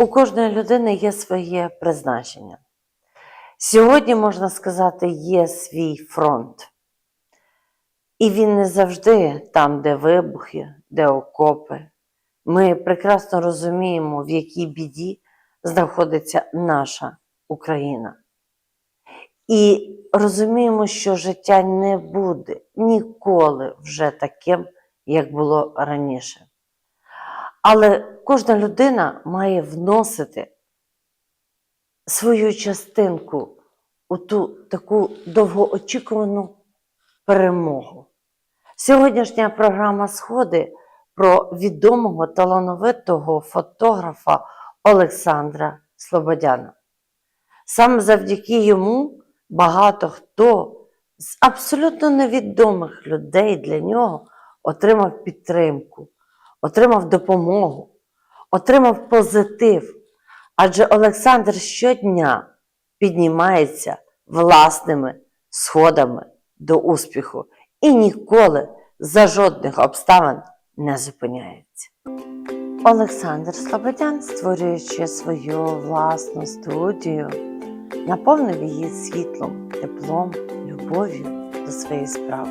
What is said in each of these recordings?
У кожної людини є своє призначення. Сьогодні, можна сказати, є свій фронт. І він не завжди там, де вибухи, де окопи. Ми прекрасно розуміємо, в якій біді знаходиться наша Україна. І розуміємо, що життя не буде ніколи вже таким, як було раніше. Але кожна людина має вносити свою частинку у ту таку довгоочікувану перемогу. Сьогоднішня програма Сходи про відомого талановитого фотографа Олександра Слободяна. Саме завдяки йому багато хто з абсолютно невідомих людей для нього отримав підтримку, отримав допомогу, отримав позитив. Адже Олександр щодня піднімається власними сходами до успіху і ніколи за жодних обставин не зупиняється. Олександр Слободян, створюючи свою власну студію, наповнив її світлом, теплом, любов'ю до своєї справи.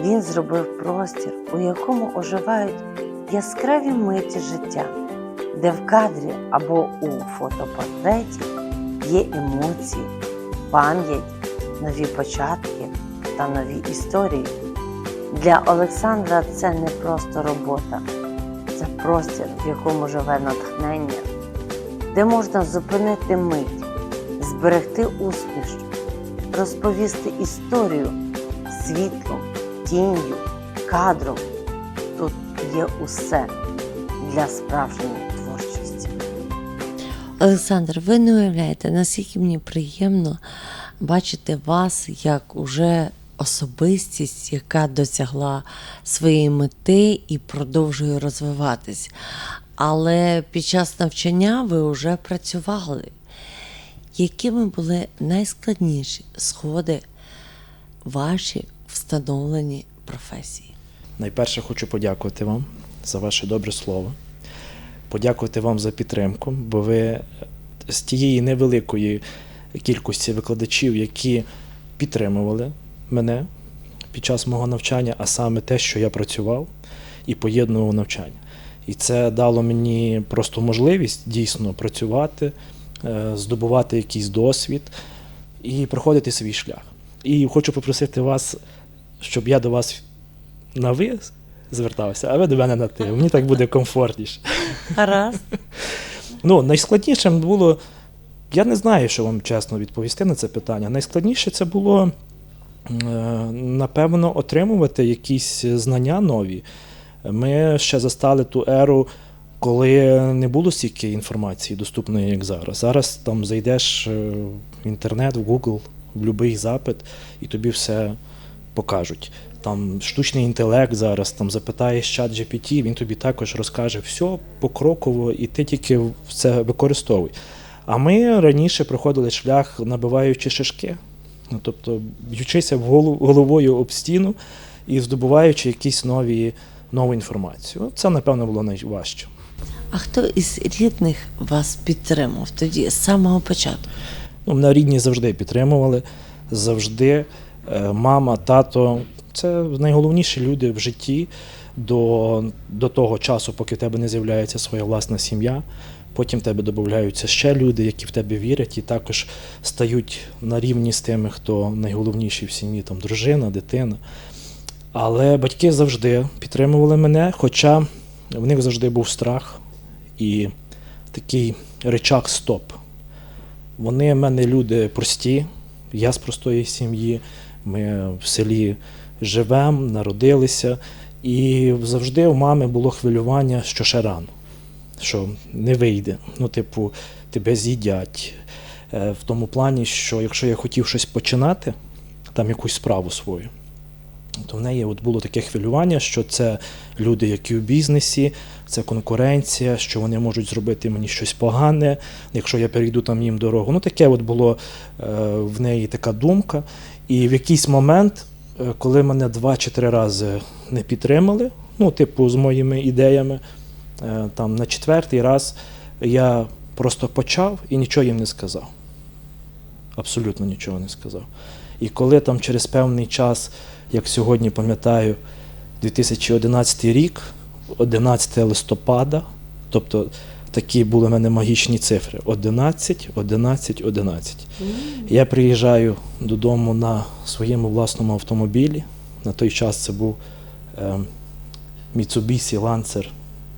Він зробив простір, у якому оживають яскраві миті життя, де в кадрі або у фотопортреті є емоції, пам'ять, нові початки та нові історії. Для Олександра це не просто робота, це простір, в якому живе натхнення, де можна зупинити мить, зберегти усмішку, розповісти історію світлом, тінню, кадром. Є усе для справжньої творчості. Олександр, ви не уявляєте, наскільки мені приємно бачити вас як уже особистість, яка досягла своєї мети і продовжує розвиватись. Але під час навчання ви вже працювали. Якими були найскладніші сходи ваші встановлені професії? Найперше хочу подякувати вам за ваше добре слово. Подякувати вам за підтримку, бо ви з тієї невеликої кількості викладачів, які підтримували мене під час мого навчання, а саме те, що я працював і поєднував навчання. І це дало мені просто можливість дійсно працювати, е, здобувати якийсь досвід і проходити свій шлях. І хочу попросити вас, щоб я до вас на ви звертався, а ви до мене на ти. Мені так буде комфортніше. Гаразд. Ну, найскладнішим було, я не знаю, що вам чесно відповісти на це питання. Найскладніше це було, е, напевно, отримувати якісь знання нові. Ми ще застали ту еру, коли не було стільки інформації доступної, як зараз. Зараз там зайдеш е, в інтернет, в Google, в будь-який запит, і тобі все покажуть. Там штучний інтелект зараз, там запитаєш чат GPT, він тобі також розкаже все покроково, і ти тільки це використовуй. А ми раніше проходили шлях, набиваючи шишки. Ну, тобто, б'ючися головою об стіну і здобуваючи якісь нові, нову інформацію. Це, напевно, було найважче. А хто із рідних вас підтримав тоді з самого початку? Ну, мене рідні завжди підтримували, завжди. Е, Мама, тато це найголовніші люди в житті до, до того часу, поки в тебе не з'являється своя власна сім'я. Потім в тебе додаються ще люди, які в тебе вірять, і також стають на рівні з тими, хто найголовніший в сім'ї, там дружина, дитина. Але батьки завжди підтримували мене, хоча в них завжди був страх і такий речак стоп. Вони в мене люди прості, я з простої сім'ї, ми в селі живемо, народилися, і завжди у мами було хвилювання, що ще рано, що не вийде. Ну, типу, тебе з'їдять. Е, В тому плані, що якщо я хотів щось починати, там якусь справу свою, то в неї от було таке хвилювання, що це люди, які у бізнесі, це конкуренція, що вони можуть зробити мені щось погане, якщо я перейду там їм дорогу. Ну таке от було е, в неї така думка. І в якийсь момент, е, коли мене два чи три рази не підтримали, ну, типу, з моїми ідеями, е, там на четвертий раз я просто почав і нічого їм не сказав. Абсолютно нічого не сказав. І коли там через певний час, як сьогодні пам'ятаю, 2011 рік, 11 листопада, тобто такі були в мене магічні цифри: 11, 11, 11. Я приїжджаю додому на своєму власному автомобілі. На той час це був е, Mitsubishi Lancer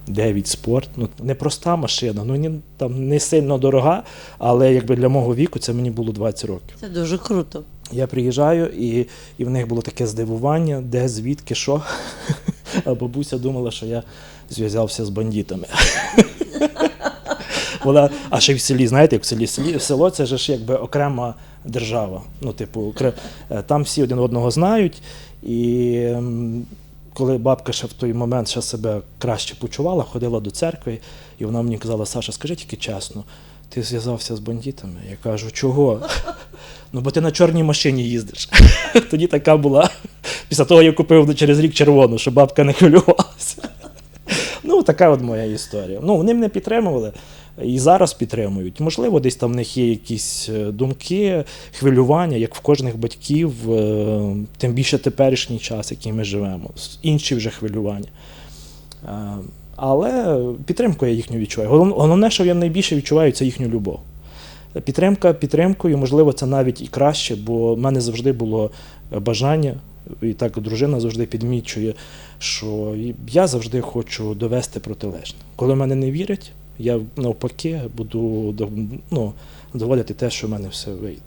9 Sport. Ну, непроста машина, ну ні, там не сильно дорога, але якби для мого віку це мені було 20 років. Це дуже круто. Я приїжджаю, і, і в них було таке здивування, де, звідки, що. А бабуся думала, що я зв'язався з бандитами. Вона, а ще й в селі, знаєте, як в селі, селі село це ж якби окрема держава. Ну, типу, е, там всі один одного знають. І коли бабка ще в той момент ще себе краще почувала, ходила до церкви, і вона мені казала: Саша, скажи тільки чесно, ти зв'язався з бандитами? Я кажу, чого? Ну, бо ти на чорній машині їздиш. Тоді така була. Після того я купив через рік червону, щоб бабка не хвилювалася. Ну, така от моя історія. Ну, вони мене підтримували і зараз підтримують. Можливо, десь там в них є якісь е, думки, хвилювання, як в кожних батьків, е, тим більше теперішній час, який ми живемо, інші вже хвилювання. Е, Але підтримку я їхню відчуваю. Головне, що я найбільше відчуваю, це їхню любов. Підтримка підтримкою, можливо, це навіть і краще, бо в мене завжди було бажання, і так дружина завжди підмічує, що я завжди хочу довести протилежне. Коли в мене не вірять, я навпаки буду ну, доводити те, що в мене все вийде.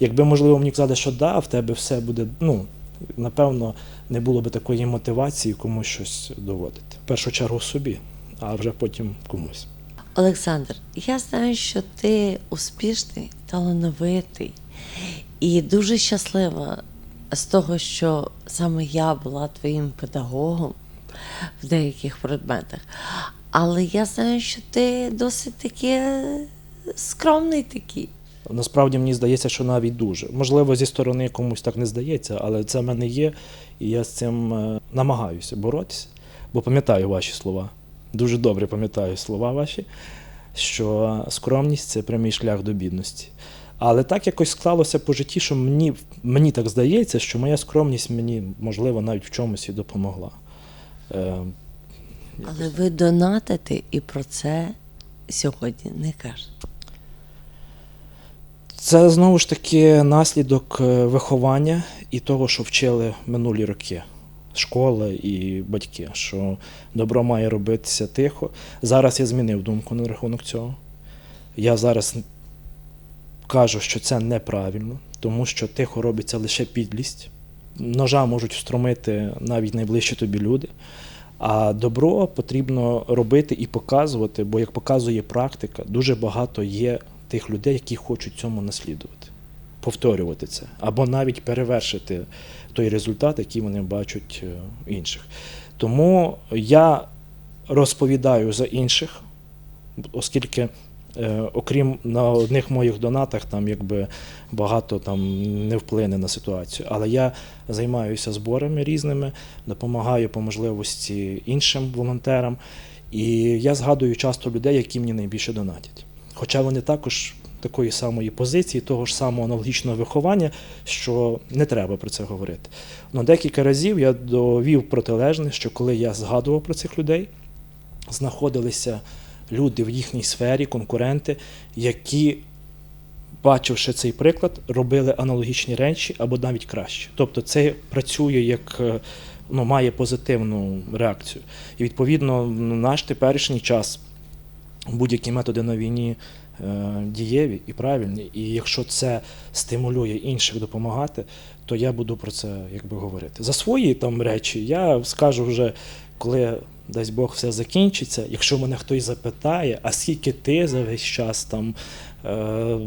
Якби, можливо, мені казали, що да, в тебе все буде, ну, напевно, не було би такої мотивації комусь щось доводити. В першу чергу собі, а вже потім комусь. Олександр, я знаю, що ти успішний, талановитий і дуже щаслива з того, що саме я була твоїм педагогом в деяких предметах. Але я знаю, що ти досить таки скромний такий. Насправді мені здається, що навіть дуже. Можливо, зі сторони комусь так не здається, але це в мене є, і я з цим е, намагаюся боротися, бо пам'ятаю ваші слова. Дуже добре пам'ятаю слова ваші, що скромність це прямий шлях до бідності. Але так якось склалося по житті, що мені, мені так здається, що моя скромність мені, можливо, навіть в чомусь і допомогла. Е, Але ви донатите і про це сьогодні не кажете. Це знову ж таки наслідок е, виховання і того, що вчили минулі роки. Школа і батьки, що добро має робитися тихо. Зараз я змінив думку на рахунок цього. Я зараз кажу, що це неправильно, тому що тихо робиться лише підлість. Ножа можуть встромити навіть найближчі тобі люди. А добро потрібно робити і показувати, бо як показує практика, дуже багато є тих людей, які хочуть цьому наслідувати, повторювати це, або навіть перевершити той результат, який вони бачать е, інших. Тому я розповідаю за інших, оскільки, е, окрім на одних моїх донатах, там якби багато там не вплине на ситуацію. Але я займаюся зборами різними, допомагаю по можливості іншим волонтерам. І я згадую часто людей, які мені найбільше донатять. Хоча вони також такої самої позиції, того ж самого аналогічного виховання, що не треба про це говорити. Но декілька разів я довів протилежне, що коли я згадував про цих людей, знаходилися люди в їхній сфері, конкуренти, які, бачивши цей приклад, робили аналогічні речі або навіть краще. Тобто це працює як е, ну, має позитивну реакцію. І відповідно ну, наш теперішній час будь-які методи на війні е, дієві і правильні. І якщо це стимулює інших допомагати, то я буду про це якби говорити. За свої там речі я скажу вже, коли дасть Бог все закінчиться. Якщо мене хтось запитає, а скільки ти за весь час там е,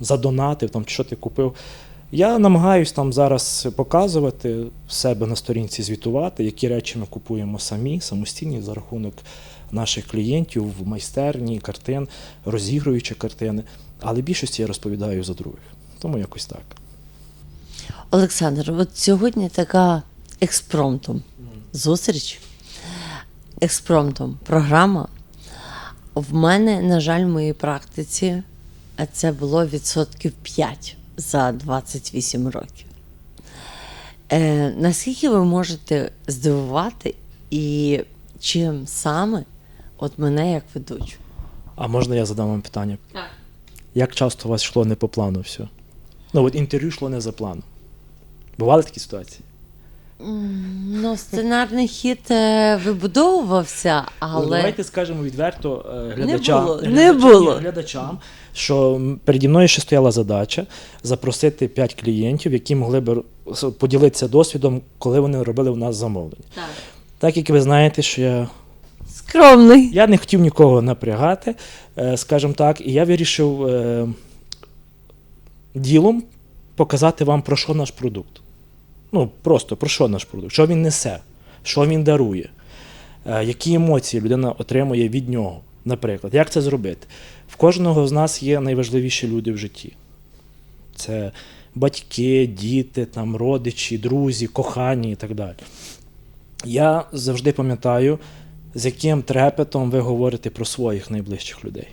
задонатив, там, що ти купив. Я намагаюсь там зараз показувати себе на сторінці, звітувати, які речі ми купуємо самі, самостійні за рахунок наших клієнтів в майстерні, картин, розігруючи картини. Але більшості я розповідаю за других. Тому якось так. Олександр, от сьогодні така експромтом зустріч, експромтом програма. В мене, на жаль, в моїй практиці це було відсотків 5 за 28 років. Е, наскільки ви можете здивувати і чим саме от мене як ведучу? А можна я задам вам питання? Так. Як часто у вас йшло не по плану все? Ну, от інтерв'ю йшло не за планом. Бували такі ситуації? Ну, сценарний хід е, вибудовувався, Ну, але давайте скажемо відверто е, глядачам, було, не глядачам, було. ні, глядачам, що переді мною ще стояла задача запросити 5 клієнтів, які могли б поділитися досвідом, коли вони робили в нас замовлення. так. Так як ви знаєте, що я, скромний. я не хотів нікого напрягати, е, скажімо так, і я вирішив е, ділом показати вам, про що наш продукт. Ну, просто про що наш продукт, що він несе, що він дарує, е, які емоції людина отримує від нього. Наприклад, як це зробити? В кожного з нас є найважливіші люди в житті. Це батьки, діти, там, родичі, друзі, кохані і так далі. Я завжди пам'ятаю, з яким трепетом ви говорите про своїх найближчих людей,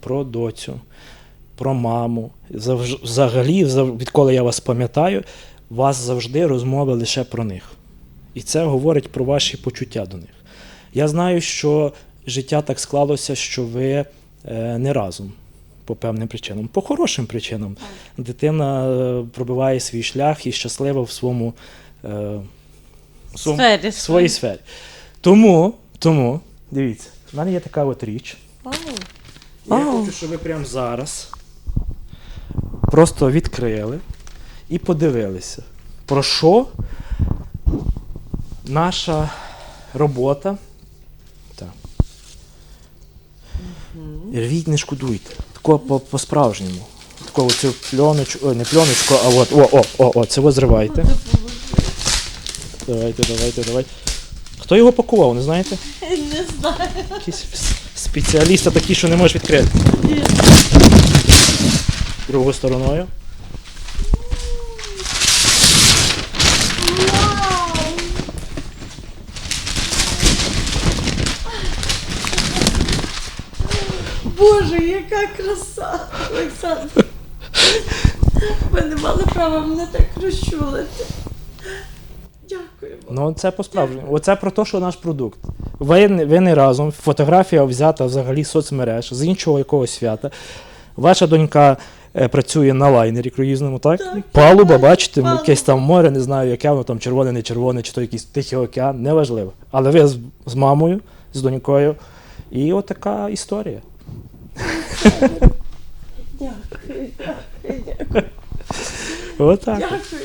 про доцю, про маму. Взагалі, відколи я вас пам'ятаю, вас завжди розмови лише про них. І це говорить про ваші почуття до них. Я знаю, що життя так склалося, що ви е, не разом по певним причинам, по хорошим причинам. Дитина е, пробиває свій шлях і щаслива в своєму. Е, в своїй сфері. Тому, тому, дивіться, в мене є така от річ. Я Вау. хочу, щоб ви прямо зараз просто відкрили і подивилися, про що наша робота. Так. Рвіть, не шкодуйте. Такого по- по-справжньому. Такого цю пленочку, ой, не пленочку, а от, о, о, о, о, це ви зривайте. Давайте, давайте, давайте. Хто його пакував, не знаєте? Не знаю. Якісь спеціалісти такі, що не можеш відкрити. Другою стороною. Боже, яка краса, Олександр. Ви не мали права мене так розчулити. Ну, це по-справжньому. Оце про те, що наш продукт. Ви, ви не разом, фотографія взята взагалі з соцмереж, з іншого якогось свята. Ваша донька е, працює на лайнері круїзному, так? Так, Палуба, так, бачите, палуба. якесь там море, не знаю, яке воно там червоне, не червоне, чи то якийсь тихий океан, неважливо. Але ви з, з мамою, з донькою. І отака історія. Дякую, дякую, дякую. Отак. Дякую.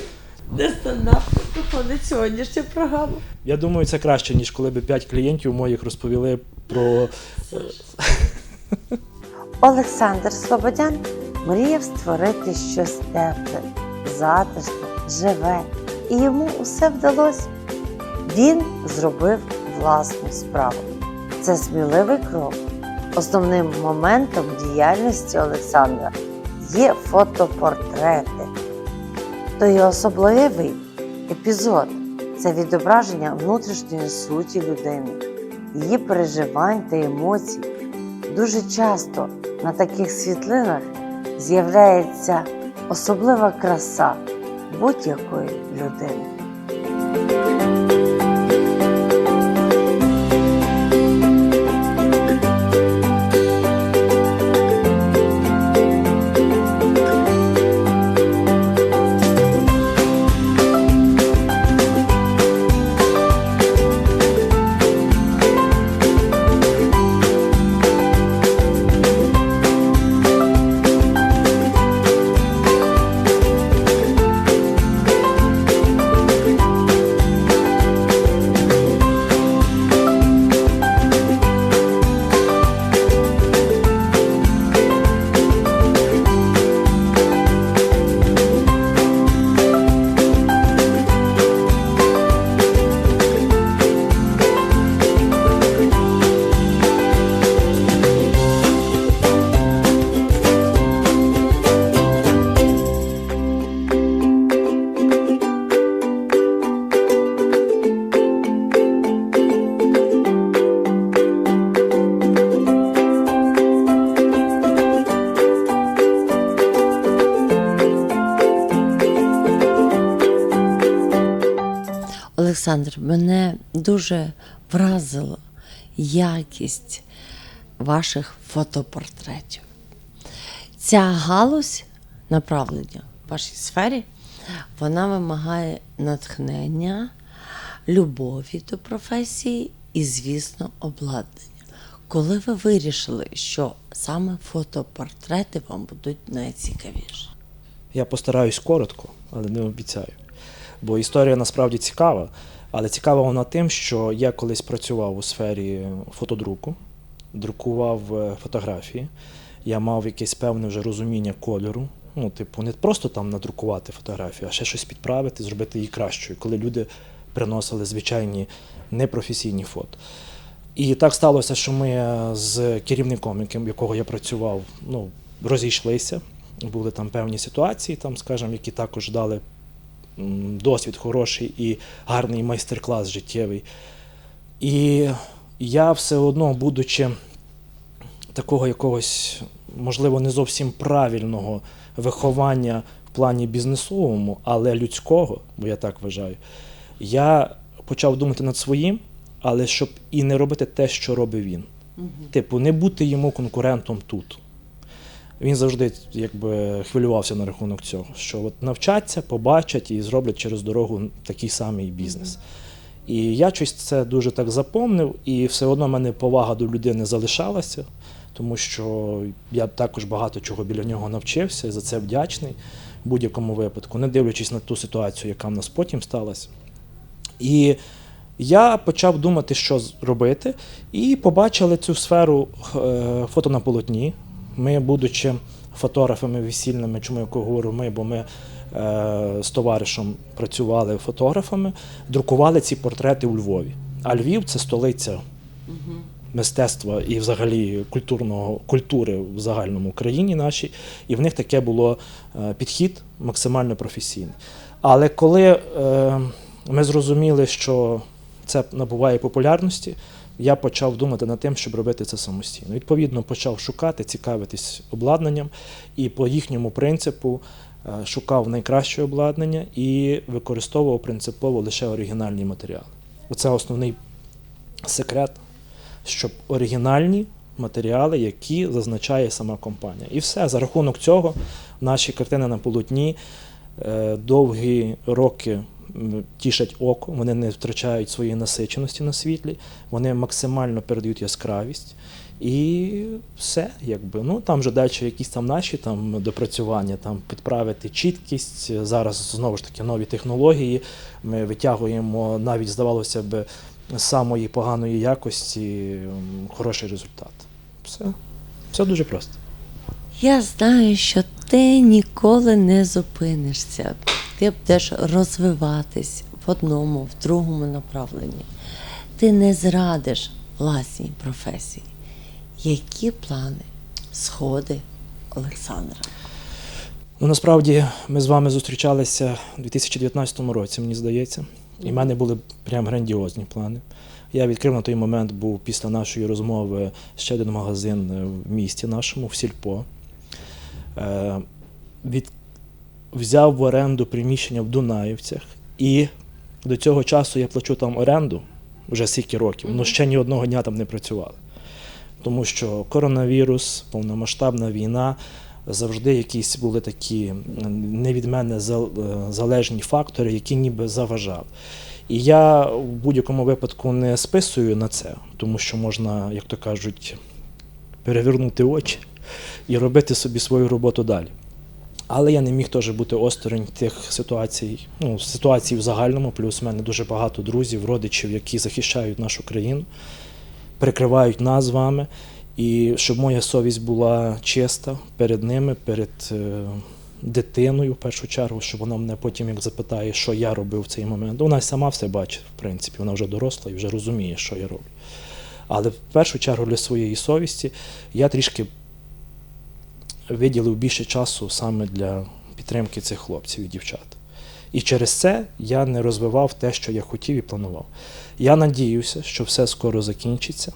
Нестандартно проходить сьогоднішня програма. Я думаю, це краще, ніж коли б п'ять клієнтів моїх розповіли про Олександр Слободян мріяв створити щось тепле, затишне, живе, і йому усе вдалося. Він зробив власну справу. Це сміливий крок. Основним моментом діяльності Олександра є фотопортрети. То є особливий епізод це відображення внутрішньої суті людини, її переживань та емоцій. Дуже часто на таких світлинах з'являється особлива краса будь-якої людини. Олександр, мене дуже вразила якість ваших фотопортретів. Ця галузь направлення в вашій сфері, вона вимагає натхнення, любові до професії і, звісно, обладнання. Коли ви вирішили, що саме фотопортрети вам будуть найцікавіші? Я постараюсь коротко, але не обіцяю. Бо історія насправді цікава. Але цікава вона тим, що я колись працював у сфері фотодруку, друкував е, фотографії. Я мав якесь певне вже розуміння кольору. Ну, типу, не просто там надрукувати фотографію, а ще щось підправити, зробити її кращою, коли люди приносили звичайні непрофесійні фото. І так сталося, що ми е, з керівником, яким якого я працював, ну, розійшлися. Були там певні ситуації, там, скажімо, які також дали досвід хороший і гарний майстер-клас життєвий. І я все одно, будучи такого якогось, можливо, не зовсім правильного виховання в плані бізнесовому, але людського, бо я так вважаю, я почав думати над своїм, але щоб і не робити те, що робить він. Типу, не бути йому конкурентом тут. Він завжди якби хвилювався на рахунок цього, що от навчаться, побачать і зроблять через дорогу такий самий бізнес. І я щось це дуже так запомнив, і все одно в мене повага до людини залишалася, тому що я також багато чого біля нього навчився і за це вдячний в будь-якому випадку, не дивлячись на ту ситуацію, яка в нас потім сталася. І я почав думати, що робити, і побачили цю сферу е, фото на полотні. Ми, будучи фотографами весільними, чому я говорю ми, бо ми е, з товаришем працювали фотографами, друкували ці портрети у Львові. А Львів це столиця мистецтва і взагалі культурного культури в загальному країні нашій, і в них таке було е, підхід максимально професійний. Але коли е, ми зрозуміли, що це набуває популярності, я почав думати над тим, щоб робити це самостійно. Відповідно, почав шукати, цікавитись обладнанням, і по їхньому принципу е, шукав найкраще обладнання і використовував принципово лише оригінальні матеріали. Оце основний секрет, щоб оригінальні матеріали, які зазначає сама компанія. І все за рахунок цього наші картини на полотні довгі роки тішать око, вони не втрачають своєї насиченості на світлі, вони максимально передають яскравість. І все, якби. Ну там вже далі якісь там наші там допрацювання, там підправити чіткість. Зараз знову ж таки нові технології. Ми витягуємо навіть, здавалося б, самої поганої якості хороший результат. Все. Все дуже просто. Я знаю, що ти ніколи не зупинишся. Ти будеш розвиватись в одному, в другому направленні. Ти не зрадиш власній професії. Які плани, сходи Олександра? Ну, насправді ми з вами зустрічалися у 2019 році, мені здається, і в мене були прям грандіозні плани. Я відкрив на той момент, був після нашої розмови ще один магазин е, в місті нашому, в Сільпо. Е, від... Взяв в оренду приміщення в Дунаївцях, і до цього часу я плачу там оренду вже скільки років, але ще ні одного дня там не працювали. Тому що коронавірус, повномасштабна війна, завжди якісь були такі не від мене е, залежні фактори, які ніби заважали. І я в будь-якому випадку не списую на це, тому що можна, як то кажуть, перевернути очі і робити собі свою роботу далі. Але я не міг теж бути осторонь тих ситуацій, ну, ситуацій в загальному, плюс в мене дуже багато друзів, родичів, які захищають нашу країну, прикривають нас з вами. І щоб моя совість була чиста перед ними, перед е, дитиною, в першу чергу, щоб вона мене потім як запитає, що я робив в цей момент. Вона сама все бачить, в принципі, вона вже доросла і вже розуміє, що я роблю. Але в першу чергу для своєї совісті я трішки виділив більше часу саме для підтримки цих хлопців і дівчат. І через це я не розвивав те, що я хотів і планував. Я надіюся, що все скоро закінчиться,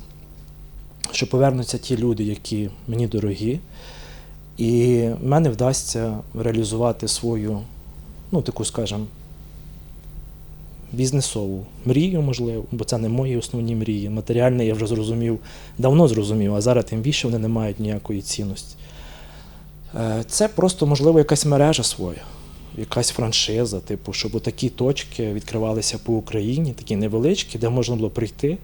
що повернуться ті люди, які мені дорогі, і в мене вдасться реалізувати свою, ну таку, скажімо, бізнесову мрію, можливо, бо це не мої основні мрії. Матеріальне я вже зрозумів, давно зрозумів, а зараз тим більше вони не мають ніякої цінності. Е, Це просто, можливо, якась мережа своя, якась франшиза, типу, щоб такі точки відкривалися по Україні, такі невеличкі, де можна було прийти,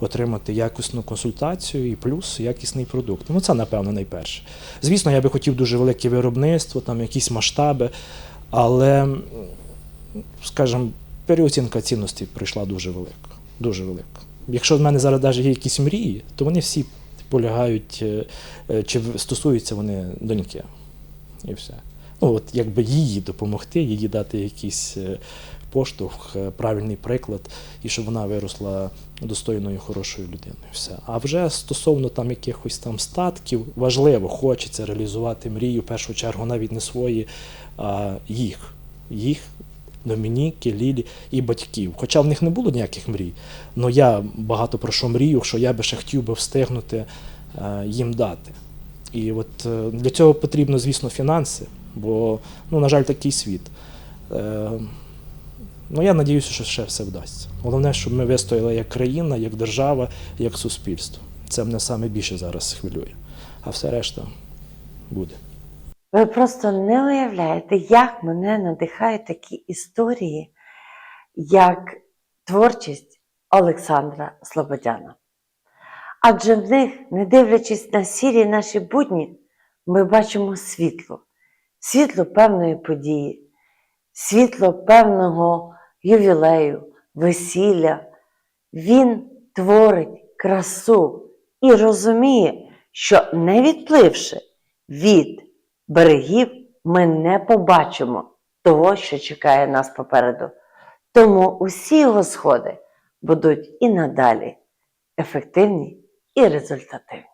отримати якісну консультацію і плюс якісний продукт. Ну, це, напевно, найперше. Звісно, я би хотів дуже велике виробництво, там якісь масштаби, але, скажімо, переоцінка цінностей прийшла дуже велика. Дуже велика. Якщо в мене зараз навіть є якісь мрії, то вони всі полягають, е, е, чи стосуються вони доньки. І все. Ну, от якби їй допомогти, їй дати якийсь е, поштовх, правильний приклад, і щоб вона виросла достойною, хорошою людиною. Все. А вже стосовно там якихось там статків, важливо, хочеться реалізувати мрію, в першу чергу, навіть не свої, а їх. Їх, Домініки, Лілі і батьків. Хоча в них не було ніяких мрій, але я багато про що мрію, що я би ще хотів би встигнути е, їм дати. І от е, для цього потрібно, звісно, фінанси, бо, ну, на жаль, такий світ. Е, ну, я надіюся, що ще все вдасться. Головне, щоб ми вистояли як країна, як держава, як суспільство. Це мене саме більше зараз хвилює. А все решта буде. Ви просто не уявляєте, як мене надихають такі історії, як творчість Олександра Слободяна. Адже в них, не дивлячись на сірі наші будні, ми бачимо світло, світло певної події, світло певного ювілею, весілля. Він творить красу і розуміє, що не відпливши від берегів, ми не побачимо того, що чекає нас попереду. Тому усі його сходи будуть і надалі ефективні і результативні.